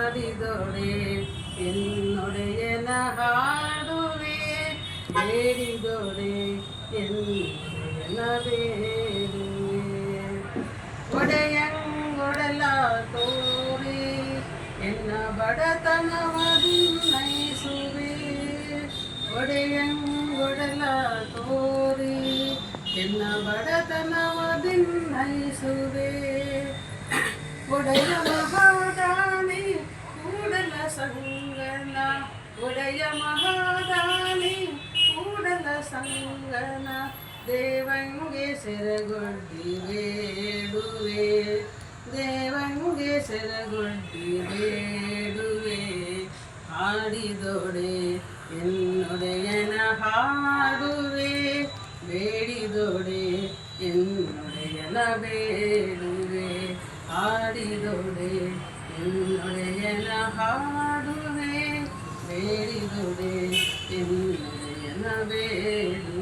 ಬೇಡಿದೊಡೆ ಎನ್ನೊಡೆಯನ ಹಾಡುವೆ ಬೇಡಿದೊಡೆ ಎನ್ನೊಡೆಯನ ಬೇಡುವೆ ಒಡೆಯಂಗೊಡಲ ತೋರಿ ಎನ್ನ ಬಡತನವದು ನಯಿಸುವೆ ಒಡೆಯಂಗೊಡಲ ತೋರಿ ಎನ್ನ ಬಡತನವದು உடைய மகாதானி கூடல சங்கன தேவங்கே செரகொண்டி வேடுவே தேவங்கே செரகொண்டி வேடுவே ஆடிதோடே என்னுடைய நகாடுவே. வேடிதோடே என்னுடைய நவேடுவே ஆடிதோடே என்னுடைய நகா ಹೇಳು